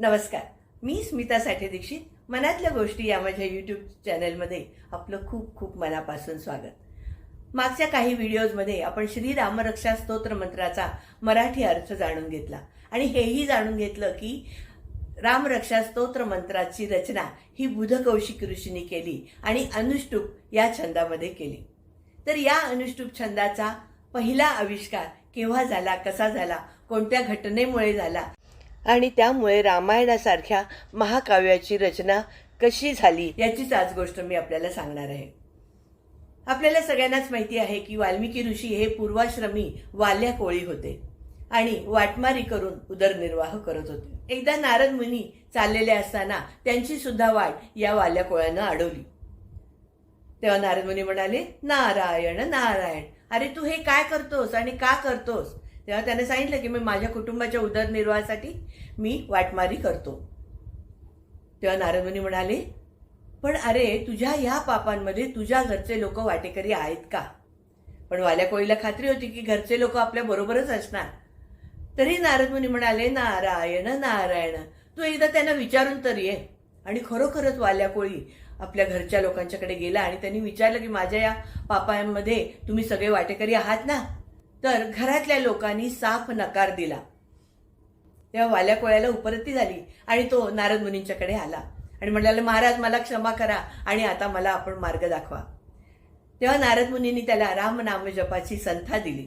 नमस्कार. मी स्मिता साठे दीक्षित. मनातल्या गोष्टी या माझ्या यूट्यूब चॅनलमध्ये आपलं खूप खूप मनापासून स्वागत. मागच्या काही व्हिडिओजमध्ये आपण श्री रामरक्षा स्तोत्र मंत्राचा मराठी अर्थ जाणून घेतला. आणि हेही जाणून घेतलं की रामरक्षा स्तोत्र मंत्राची रचना ही बुध कौशिक केली आणि अनुष्टुप या छंदामध्ये केली. तर या अनुष्टुप छंदाचा पहिला आविष्कार केव्हा झाला कसा झाला कोणत्या घटनेमुळे झाला आणि त्यामुळे रामायणासारख्या महाकाव्याची रचना कशी झाली याचीच आज गोष्ट मी आपल्याला सांगणार आहे. आपल्याला सगळ्यांनाच माहिती आहे की वाल्मिकी ऋषी हे पूर्वाश्रमी वाल्या कोळी होते आणि वाटमारी करून उदरनिर्वाह करत होते. एकदा नारद मुनी चाललेले असताना त्यांची सुद्धा वाट या वाल्या कोळ्यानं अडवली. तेव्हा नारद मुनी म्हणाले नारायण नारायण अरे तू हे काय करतोस आणि का करतोस? तेव्हा त्याने सांगितलं की मी माझ्या कुटुंबाच्या उदरनिर्वाहासाठी मी वाटमारी करतो. तेव्हा नारद मुनी म्हणाले पण अरे तुझ्या ह्या पापांमध्ये तुझ्या घरचे लोक वाटेकरी आहेत का? पण वाल्या कोळीला खात्री होती की घरचे लोक आपल्या बरोबरच असणार. तरी नारद मुनी म्हणाले नारायण नारायण तू एकदा त्यांना विचारून तरी ये. आणि खरोखरच वाल्या कोळी आपल्या घरच्या लोकांच्याकडे गेला आणि त्यांनी विचारलं की माझ्या या पापांमध्ये तुम्ही सगळे वाटेकरी आहात ना? तर घरातल्या लोकांनी साफ नकार दिला. तेव्हा वाल्या कोळ्याला उपरती झाली आणि तो नारद मुनींच्याकडे आला आणि म्हणाले महाराज मला क्षमा करा आणि आता मला आपण मार्ग दाखवा. तेव्हा नारद मुनींनी त्याला राम नाम जपाची संथा दिली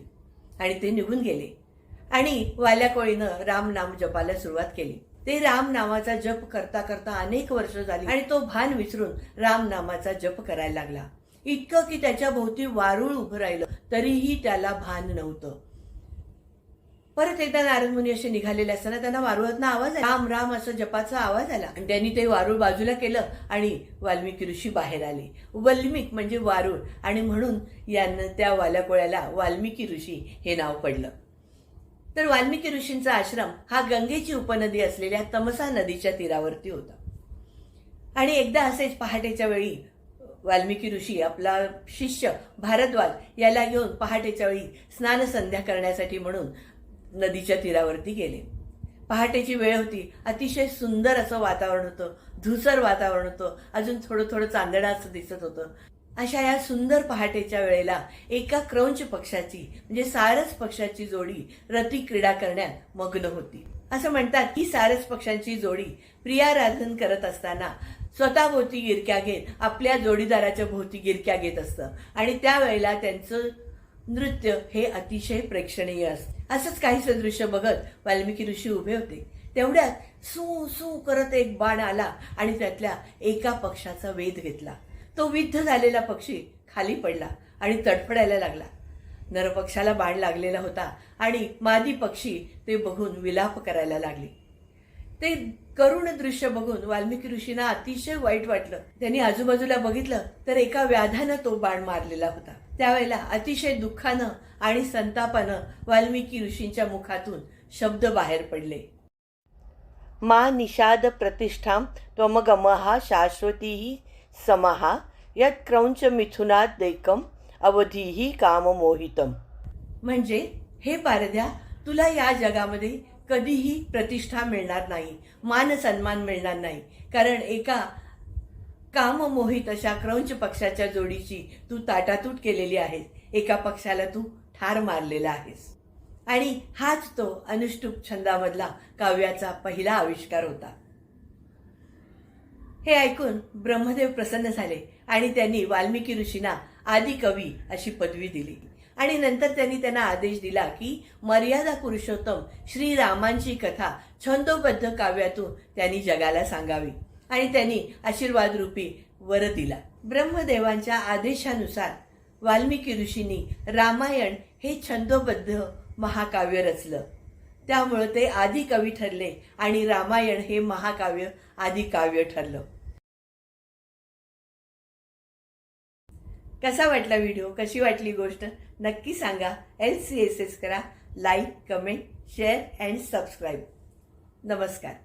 आणि ते निघून गेले. आणि वाल्या कोळीनं राम नाम जपाला सुरुवात केली. ते राम नामाचा जप करता करता अनेक वर्ष झाली आणि तो भान विसरून राम नामाचा जप करायला लागला. इतकं की त्याच्या भोवती वारुळ उभं राहिलं. तरीही त्याला भान नव्हतं. परत एकदा नारद मुनी असे निघालेले असताना त्यांना वारुळातनं आवाज आला. राम राम असं जपाचा आवाज आला. आणि त्यांनी ते वारुळ बाजूला केलं आणि वाल्मिकी ऋषी बाहेर आले. वल्मिक म्हणजे वारुळ. आणि म्हणून यांना त्या वाल्याकोळ्याला वाल्मिकी ऋषी हे नाव पडलं. तर वाल्मिकी ऋषींचा आश्रम हा गंगेची उपनदी असलेल्या तमसा नदीच्या तीरावरती होता. आणि एकदा असेच पहाटेच्या वेळी वाल्मिकी ऋषी आपला शिष्य भारद्वाज याला घेऊन पहाटेच्या वेळी स्नान संध्या करण्यासाठी म्हणून नदीच्या तीरावरती गेले. पहाटेची वेळ होती. अतिशय सुंदर असं वातावरण होतं. धुसर वातावरण होतं. अजून थोडं थोडं चांदणाचं दिसत होतं. अशा या सुंदर पहाटेच्या वेळेला एका क्रौंच पक्षाची म्हणजे सारस पक्षाची जोडी रती क्रीडा करण्यात मग्न होती. असं म्हणतात की सारस पक्षांची जोडी प्रियाराधन करत असताना स्वतःभोवती गिरक्या घेत आपल्या जोडीदाराच्या भोवती गिरक्या घेत असतं. आणि त्यावेळेला त्यांचं नृत्य हे अतिशय प्रेक्षणीय असतं. असंच काहीसं दृश्य बघत वाल्मिकी ऋषी उभे होते. तेवढ्यात सू सू करत एक बाण आला आणि त्यातल्या एका पक्षाचा वेध घेतला. तो विद्ध झालेला पक्षी खाली पडला आणि तडफडायला लागला. नरपक्षाला बाण लागलेला होता आणि मादी पक्षी ते बघून विलाप करायला लागली. ते करुण दृश्य बघून वाल्मिकी ऋषींना अतिशय वाईट वाटलं. त्यांनी आजूबाजूला बघितलं तर एका व्याधानं तो बाण मारलेला होता. त्यावेळेला अतिशय दुःखानं आणि संतापानं वाल्मिकी ऋषींच्या मुखातून शब्द बाहेर पडले. मा निषाद प्रतिष्ठाम त्वमगमहा शाश्वतीही समहा यात क्रौंच मिथुनात दैकम अवधीही काममोहितम। म्हणजे हे पारद्या तुला या जगामध्ये कधीही प्रतिष्ठा मिळणार नाही मान सन्मान मिळणार नाही. कारण एका काममोहित अशा क्रौंच पक्षाच्या जोडीची तू ताटातूट केलेली आहेस. एका पक्षाला तू ठार मारलेला आहेस. आणि हाच तो अनुष्टुप छंदामधला काव्याचा पहिला आविष्कार होता. हे ऐकून ब्रह्मदेव प्रसन्न झाले आणि त्यांनी वाल्मिकी ऋषींना आदी कवी अशी पदवी दिली. आणि नंतर त्यांनी त्यांना आदेश दिला की मर्यादा पुरुषोत्तम श्रीरामांची कथा छंदोबद्ध काव्यातून त्यांनी जगाला सांगावी. आणि त्यांनी आशीर्वाद रूपी वर दिला. ब्रह्मदेवांच्या आदेशानुसार वाल्मिकी ऋषींनी रामायण हे छंदोबद्ध महाकाव्य रचलं. त्यामुळं ते आदी कवी ठरले आणि रामायण हे महाकाव्य आदी काव्य ठरलं. कसा वाटला व्हिडिओ कशी वाटली गोष्ट? नक्की सांगा. एल सी एस एस करा. Like comment share and subscribe नमस्कार.